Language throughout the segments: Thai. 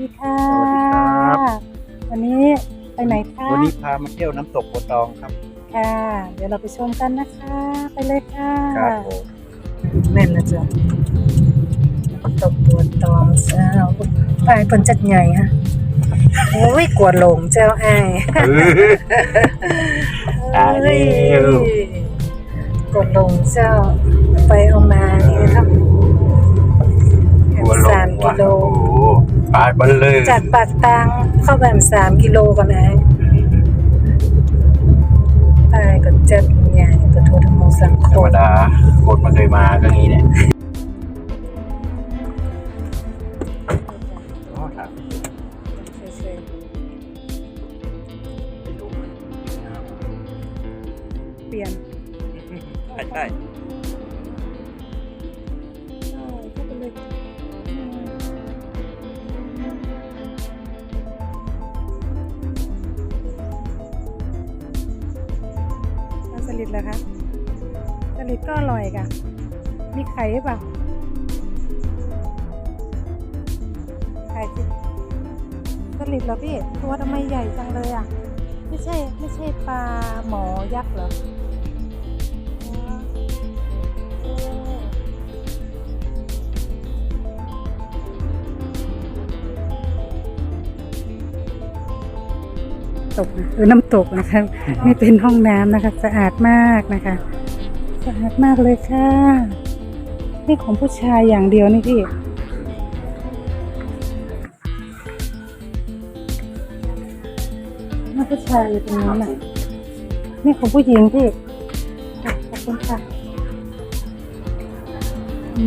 ดีค่ะ สวัสดีครับ วันนี้ไปไหนคะวันนี้พามาเที่ยวน้ำตกโพตองครับ ค่ะ เดี๋ยวเราไปชมกันนะคะ ไปเลยค่ะครับผมแม่นนะจ๊ะตกตัวตองเจ้าไปเพิ่นจัดใหญ่ฮะโอ้ยกวดหลงเจ้าไอ้ายตายแล้วกดลงเจ้าไปเอามานี่ครับหัวลสางมกิโลโอ้โห ปลาบันเลยจากปากตางเข้าแบบสามกิโลก่อนนะตายก็จัดใหญ่ประทัวธรรมสังคธรรมมดาคนมาเคยมาก็งี้แหละ สลิดเหรอคะสลิดก็อร่อยค่ะ มีไข่หรือเปล่าไข่สิสลิดเหรอพี่ ตัวทำไมใหญ่จังเลยอะ ไม่ใช่ ไม่ใช่ปลาหมอยักษ์ ตกนะเออน้ำตกนะคะนี่เป็นห้องน้ำนะคะ สะอาดมากนะคะ สะอาดมากเลยค่ะนี่ของผู้ชายอย่างเดียวนี่พี่นี่ผู้ชายอยู่ตรงนั้นน่ะนี่ของผู้หญิงพี่ค่ะขอบคุณค่ะ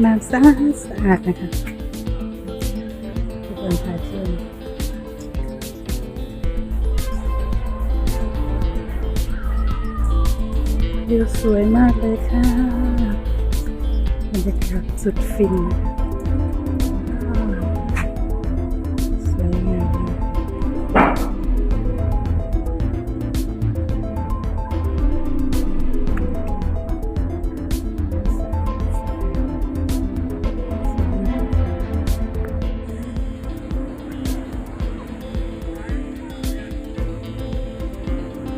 น้ำสะอาดสะอาดนะคะทุกคนถ่ายเชื่อม วิวสวยมากเลยค่ะบรรยากาศสุดฟินสวยงาม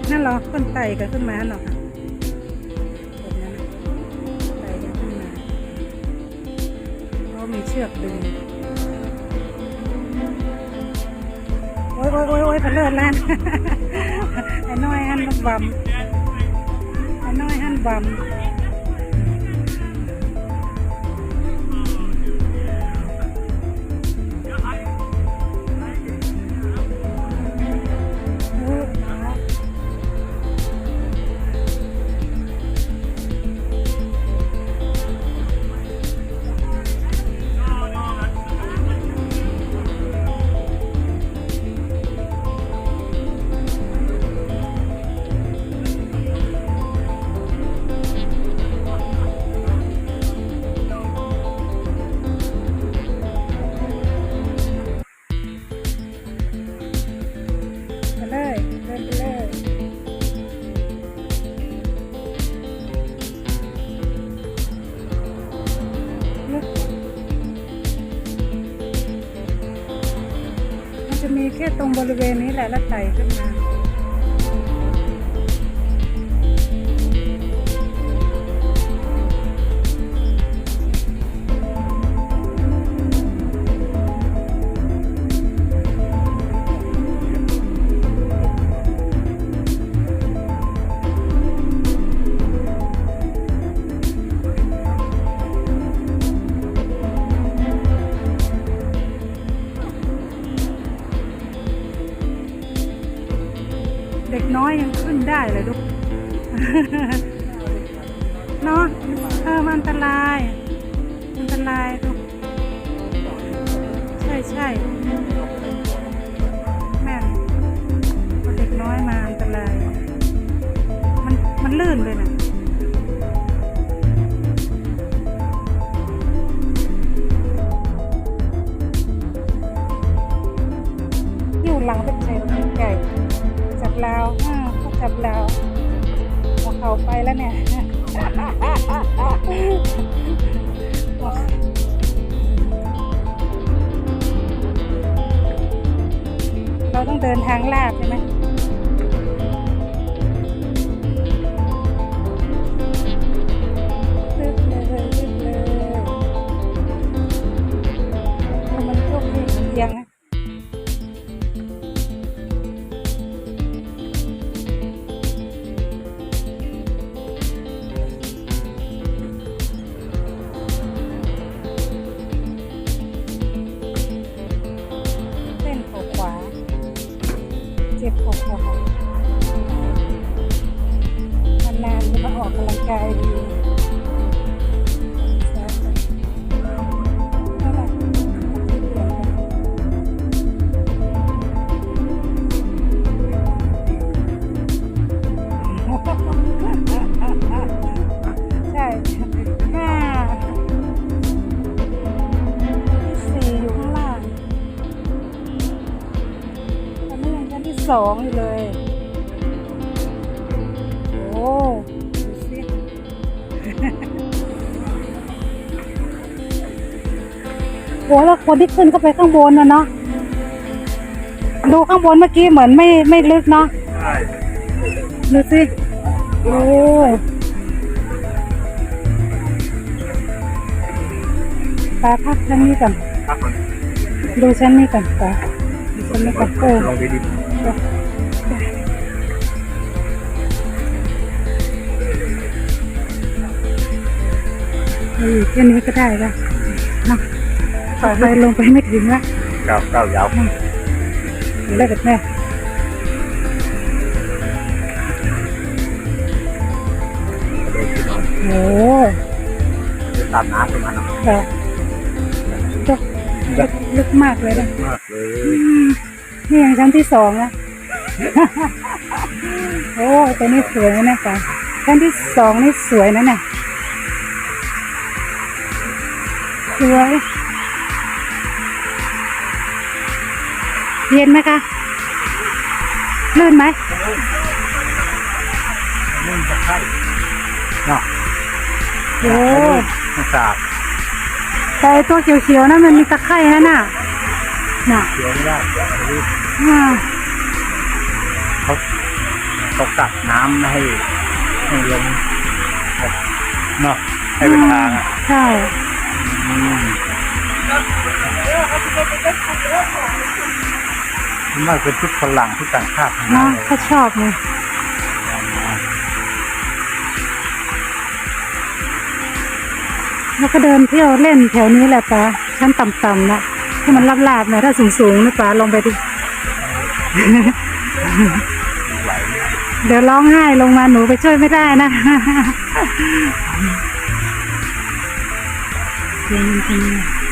นั่นหรอคนไต่กันขึ้นมาหรอ ยพะเลิศล้านไอ้น้อยหันบำไอ้น้อยหันบำ มันจะมีแค่ตรงบริเวณนี้แหละแล้วไต่ขึ้นมา มัน อนที่ขึ้นก็ไปข้างบนนะเนาะดูข้างบนเมื่อกี้เหมือนไม่ไม่ลึกเนาะใช่ดูสิโอ้ตาพักชั้นนี้ก่อนดูชั้นนี้ก่อนตาชั้นนี้ก่อนโอ้ลงไปดิเออแค่นี้ก็ได้ละเนาะต่อไปลงไปไม่ถึงละก้าวก้าวยาวเลิกกับแม่เดินขึ้นมาโอ้เดินตามน้ำขึ้นมาเนาะแบบลึกลึกลึกมากเลยนะมากเลยอืมนี่ยังชั้นที่สองนะโอ้ตัวนี้สวยนะนะจ๊ะชั้นที่สองนี่สวยนะเนี่ยสวย เย็นไหมคะลื่นไหมนึ่งจะไข่เนาะโอ้ไม่สาบแต่ไอ้ตัวเขียวๆนั่นมันมีตะไคร่นั่นน่ะน่ะเขียวไม่ได้รีบอ่าเขาเขากักน้ำไม่ให้ให้ลงแบบเนาะให้เป็นทางอะใช่อื มส่วนมากเป็นชุดฝรั่งที่ต่างชาติทั้งนั้เนาะนเลยเขาชอบเลยแล้วก็เดินเที่ยวเล่นแถวนี้แหละป้าชั้นต่ำๆนะที่มันลาบๆหน่อยถ้าสูงๆนะป้าลงไปดิ ไหวเดี๋ยวร้องไห้ลงมาหนูไปช่วยไม่ได้นะ เย็นจริงๆ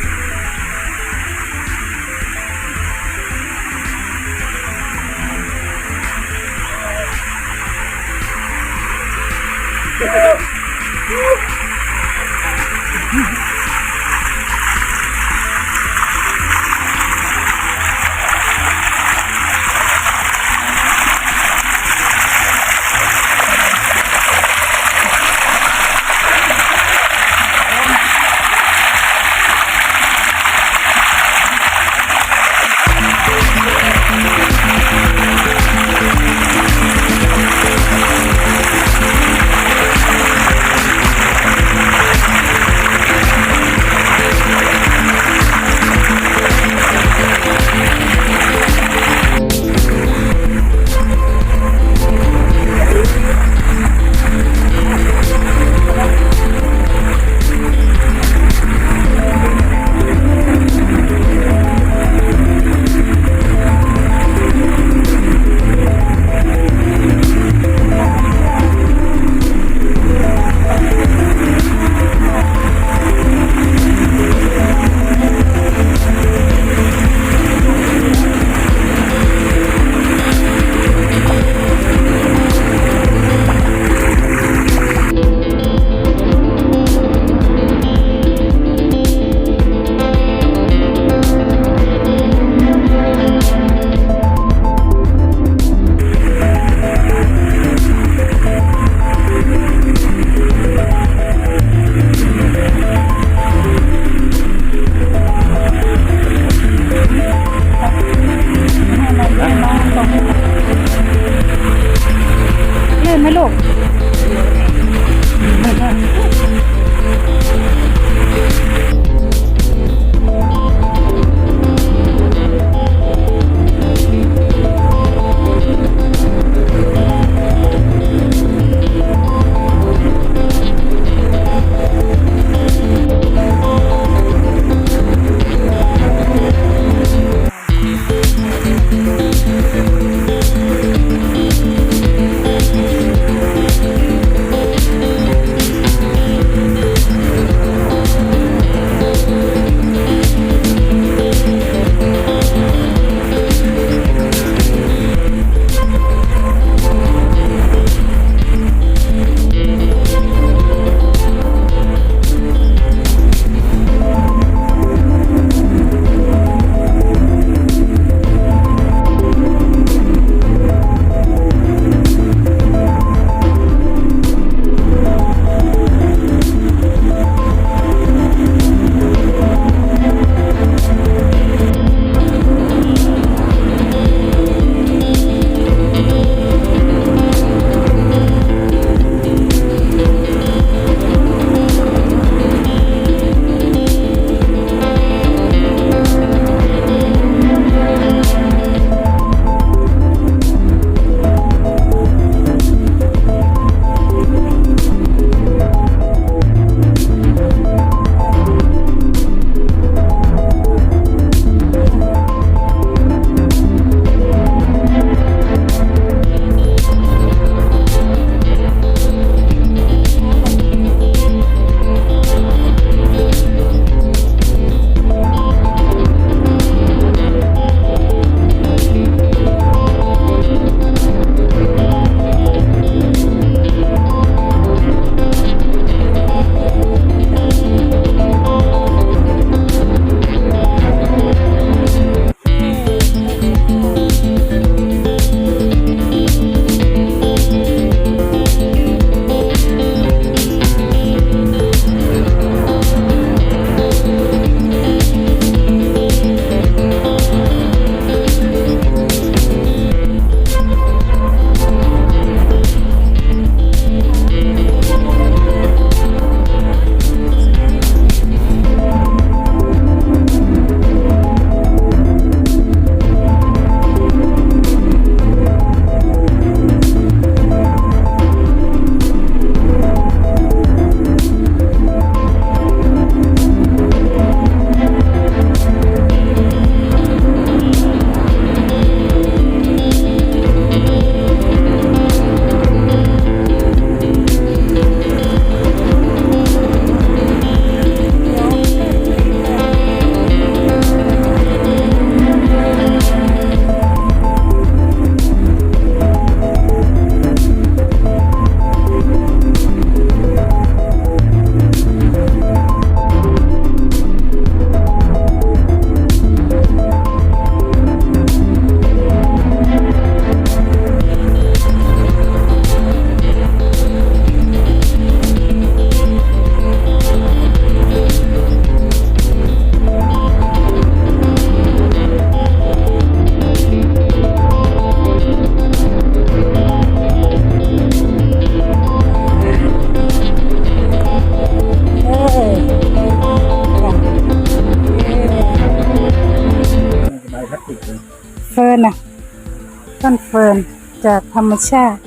ต้นเฟิร์นจากธรรมชาติ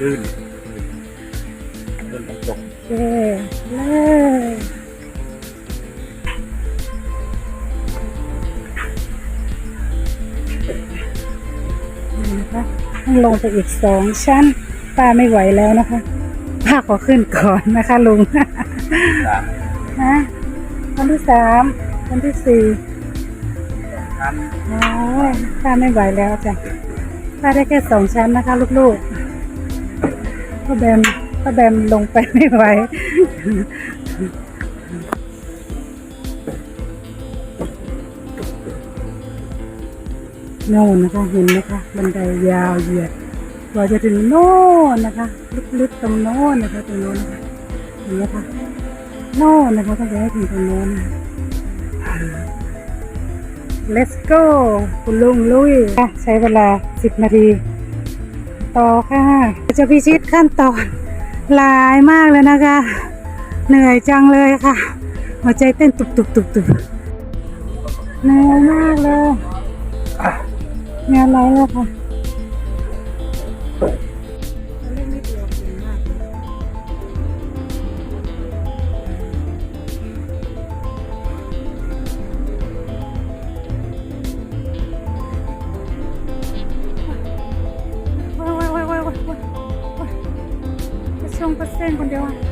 ลื่นลื่นกระจกโอเคเลยนี่นะคะต้องลงไปอีกสองชั้น ป้าไม่ไหวแล้วนะคะ ป้าขอขึ้นก่อนนะคะลุงสามฮะ วันที่สามวันที่สี่ชั้นโอ้ยป้าไม่ไหวแล้วจ้ะป้าได้แค่สองชั้นนะคะ ลูกๆพ่อแบมพ่อแบมลงไปไม่ไหวโน่นนะคะเห็นไหมคะบันไดยาวเหยียดกว่าจะถึงโน่นนะคะ ลึกๆตรงโน่นนะคะตรงโน้นนะคะเห็นไหมคะ โน่นนะคะต้องไปให้ถึงตรงโน้นนะคะ Let's go คุณลุงลุยอะใช้เวลา 10 นาที ต่อค่ะ จะพิชิตขั้นตอนหลายมากเลยนะคะ เหนื่อยจังเลยค่ะ หัวใจเต้นตุบตุบตุบตุบเหนื่อยมากเลยงานไรแล้วค่ะ คนเดียวอะ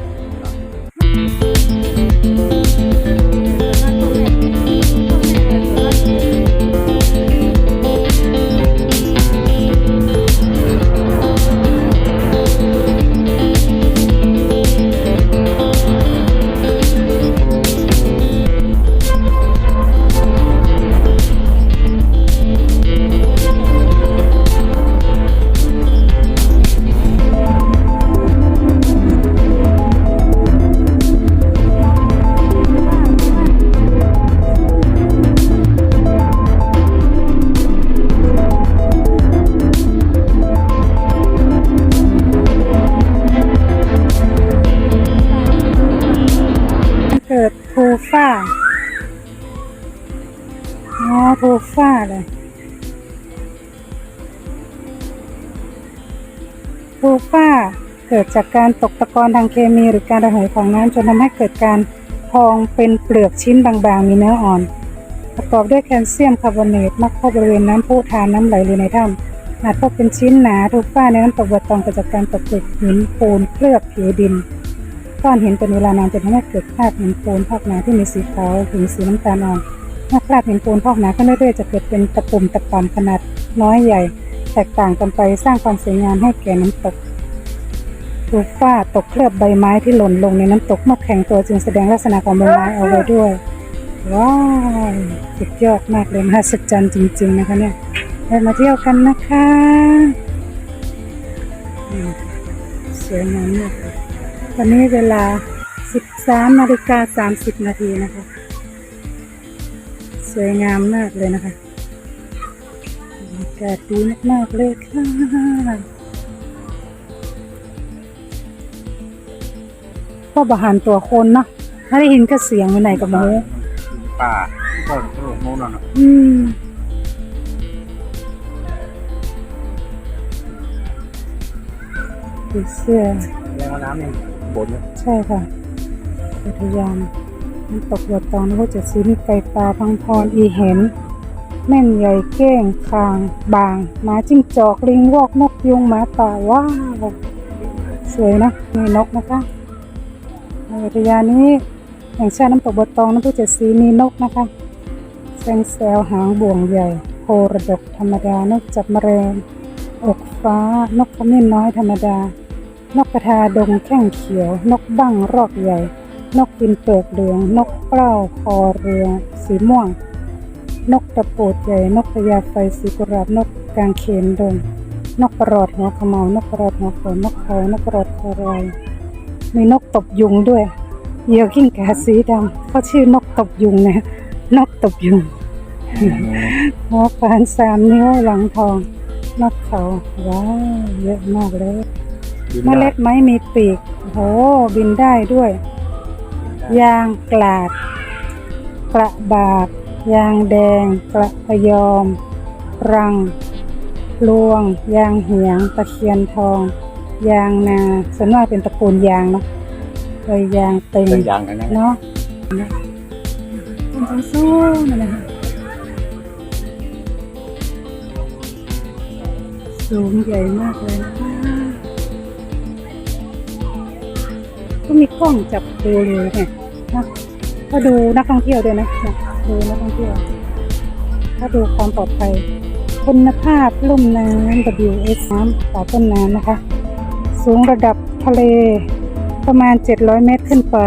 เกิดจากการตกตะกอนทางเคมีหรือการระเหยของน้ำจนทำให้เกิดการพองเป็นเปลือกชิ้นบางๆ มีเนื้ออ่อน ประกอบด้วยแคลเซียมคาร์บอเนตมักพบบริเวณน้ำพุทานน้ำไหลหรือในถ้ำอาจพบเป็นชิ้นหนาโทฟ้าในน้ำตกบัวตองเกิดจากการตกผลึกหินปูนเคลือบผิวดินก้อนหินเป็นเวลานานจนทำให้เกิดคราบหินปูนพอกหนาที่มีสีขาวถึงสีน้ำตาลอ่อนเมื่อคราบหินปูนพอกหนาขึ้นเรื่อยๆจะเกิดเป็นตะปุ่มตะปำขนาดน้อยใหญ่ แตกต่างกันไปสร้างความสวยงามให้แก่น้ำตก ถูกฝ้าตกเคลือบใบไม้ที่หล่นลงในน้ำตกมื่อแข็งตัวจึงแสดงลักษณะของใบไม้เอาไว้ด้วย ว้าวสุดยอดมากเลยมหัศจรรย์จริง ๆ นะคะเนี่ยได้มาเที่ยวกันนะคะสวยงามมากเลยตอนนี้เวลา 13นาฬิกา30 นาทีนะคะ สวยงามมากเลยนะคะบรรยากาศดีมากๆเลยค่ะ พ่อบหันตัวคนเนาะถ้าได้ยินก็เสียงไปไหนกับหมูป่าก็โอ้โหนั่นน่ะอืมดูเสื้อแรงว่าน้ำนี่บนเลยใช่ค่ะอุทยานน้ำตกบัวตองนครเจ็ดสีมีไก่ปลาพังพรอีเห็น แม่นใหญ่เก้งคาง บางหมาจิ้งจอกลิงวอกนกยุงหมาป่าว้าวสวยนะมีนกนะคะ ในอุทยานนี้แห่งชาติน้ำตกบัวตองน้ำพุเจ็ดสีมีนกนะคะแซงแซวหางบ่วงใหญ่โคระดกธรรมดานกจับแมลงอกฟ้านกขมิ้นน้อยธรรมดา นกกระทาดงแข้งเขียว นกบั้งรอกใหญ่ นกกินเปลือกเหลือง นกเปล้าคอเรือสีม่วง นกตะโปดใหญ่ นกพญาไฟสีกุหลาบนกกางเขนดงนกกระรอดหัวขมเมานกกระรอดหัวโขนนกเขานกกระรอดคอรอย มีนกตบยุงด้วยเหยี่ยวกิ้งก่าสีดำเขาชื่อนกตบยุงนะนกตบยุงหัวปานสามนิ้วหลังทองนกเขาว้าวเยอะมากเลยบินเมได้ล็ดไม้มีปีกโอ้โหบินได้ด้วยได้ยางกลาด กระบากยางแดง กระพยอม รัง ลวง ยางเหียง ตะเคียนทอง ยางนาส่วนมากเป็นตระกูลยางเนาะเลยยางเต็งเป็นยางกันนะเนาะต้นสู้ๆนั่นแหละค่ะสูงใหญ่มากเลยนะคะก็มีกล้องจับดูเลยเนี่ยนะก็ดูนักท่องเที่ยวด้วยนะเนี่ยดูนักท่องเที่ยวถ้าดูความปลอดภัยคุณภาพลุ่มน้ำ WS น้ำต่อต้นน้ำนะคะ สูงระดับทะเล ประมาณ 700 เมตรขึ้นไป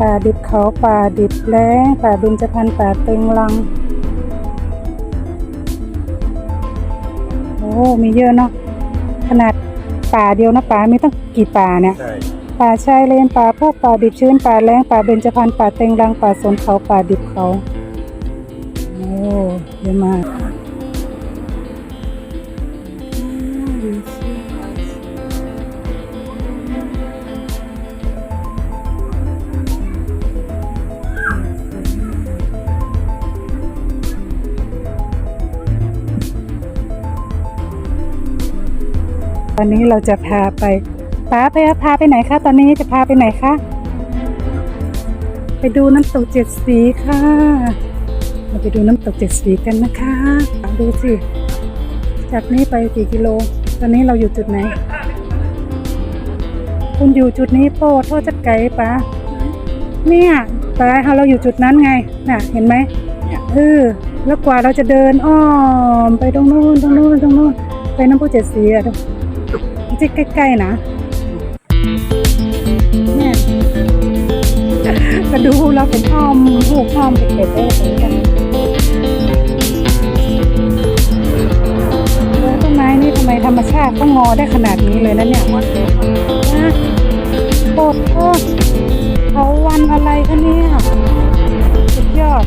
ป่าดิบเขาป่าดิบแล้งป่าเบญจพรรณป่าเต็งรัง โอ้ มีเยอะเนาะขนาดป่าเดียวนะป่ามีตั้งกี่ป่าเนี่ย ใช่ป่าชายเลนป่าพวกป่าดิบชื้นป่าแล้งป่าเบญจพรรณป่าเต็งรังป่าสนเขาป่าดิบเขา โอ้เยอะมาก ตอนนี้เราจะพาไปป้าไปพาไปไหนคะตอนนี้จะพาไปไหนคะไปดูน้ำตกเจ็ดสีค่ะ เราไปดูน้ำตกเจ็ดสีกันนะคะ ดูสิ จากนี้ไปกี่กิโล ตอนนี้เราอยู่จุดไหน คุณอยู่จุดนี้โป้โทษจะไกลปะเนี่ยปะเราอยู่จุดนั้นไง น่ะ เห็นไหมเออแล้วกว่าเราจะเดินอ้อมไปตรงนู้นตรงนู้นตรงนู้นไปน้ำพุเจ็ดสีอะ จิใกล้ๆนะเนี่ยก็ดูเราเป็นอ้อมหูกอ้อมเด็กได้เลยกันต้นไม้นี่ทำไมธรรมชาติต้องงอได้ขนาดนี้เลยนะเนี่ยนะโคตรโคตรเขาวันอะไรคะเนี่ยสุดยอด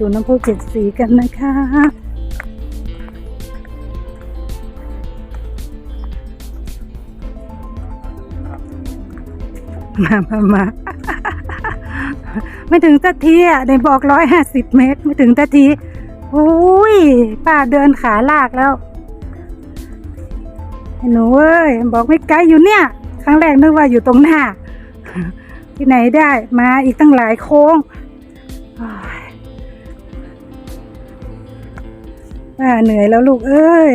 ดูน้ำพุเจ็ดสีกันนะคะมามามาไม่ถึงสักทีอะในบอกร้อยห้าสิบเมตร ไม่ถึงสักทีโอ้ยป้าเดินขาลากแล้วไอหนูเอ้ยบอกไม่ไกลอยู่เนี่ย ครั้งแรกนึกว่าอยู่ตรงหน้า ที่ไหนได้มาอีกตั้งหลายโค้ง ป้าเหนื่อยแล้วลูกเอ้ย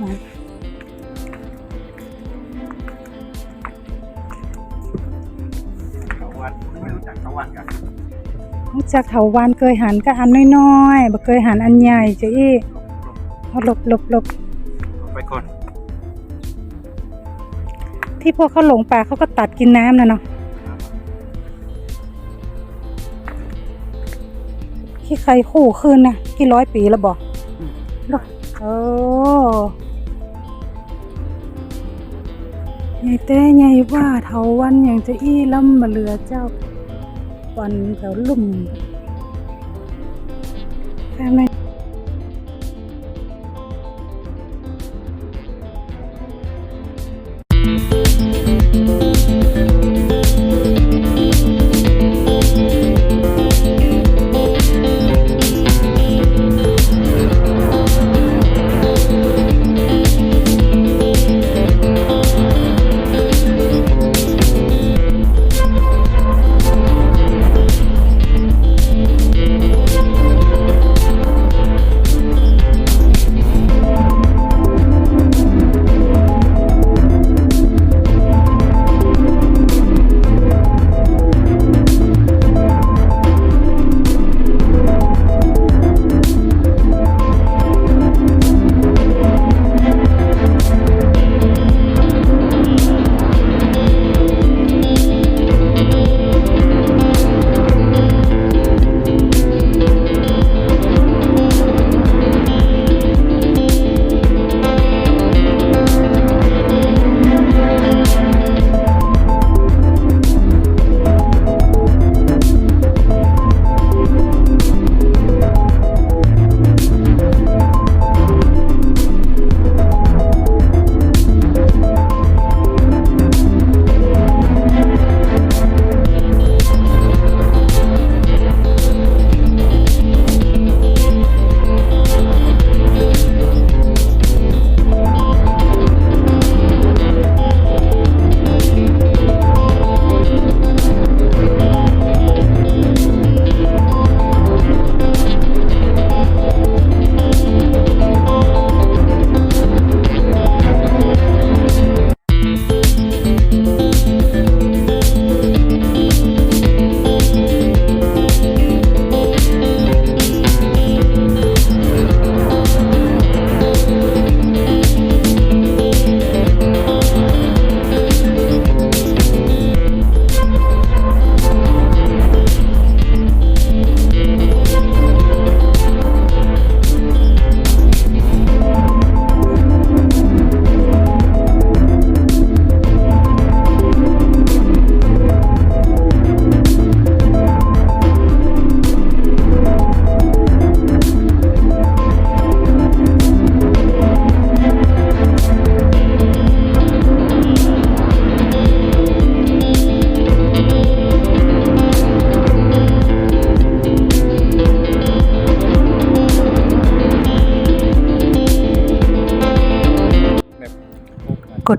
มาตะวันไม่รู้จักตะวันกันรู้จักเถาวันเคยหันก็อันน้อยๆบ่เคยหันอันใหญ่จ้ะอีเอาหลบหลบหลบไปก่อนที่ที่พวกเขาหลงป่าเขาก็ตัดกินน้ำนะเนาะ ขี้ใครคู่คืนนะกี่ร้อยปีแล้วบอกโอ้ใหญ่แต่ใหญ่ว่าเทาวันอย่างจะอี้ล้ำมาเหลือเจ้า วันแถวลุ่มแค่ไหน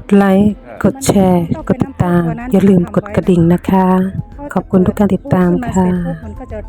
ดไลค์ กดแชร์ กดติดตาม อย่าลืมกดกระดิ่งนะคะ ขอบคุณทุกการติดตามค่ะ มันก็จะ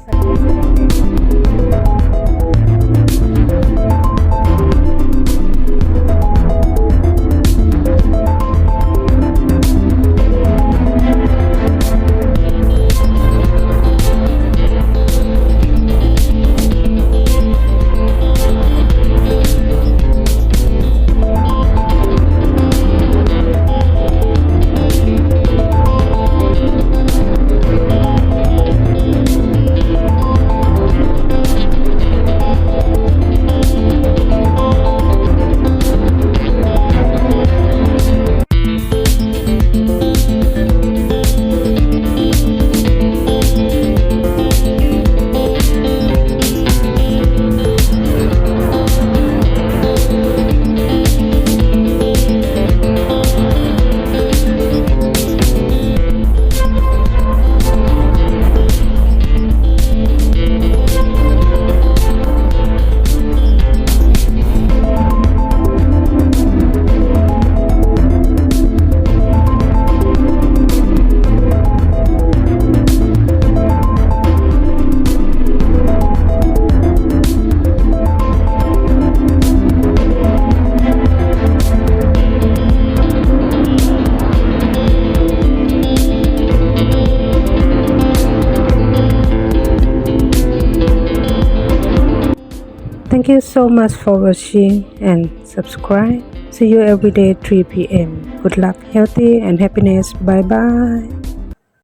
much for watching and subscribe. See you every day 3 p.m. Good luck healthy and happiness bye bye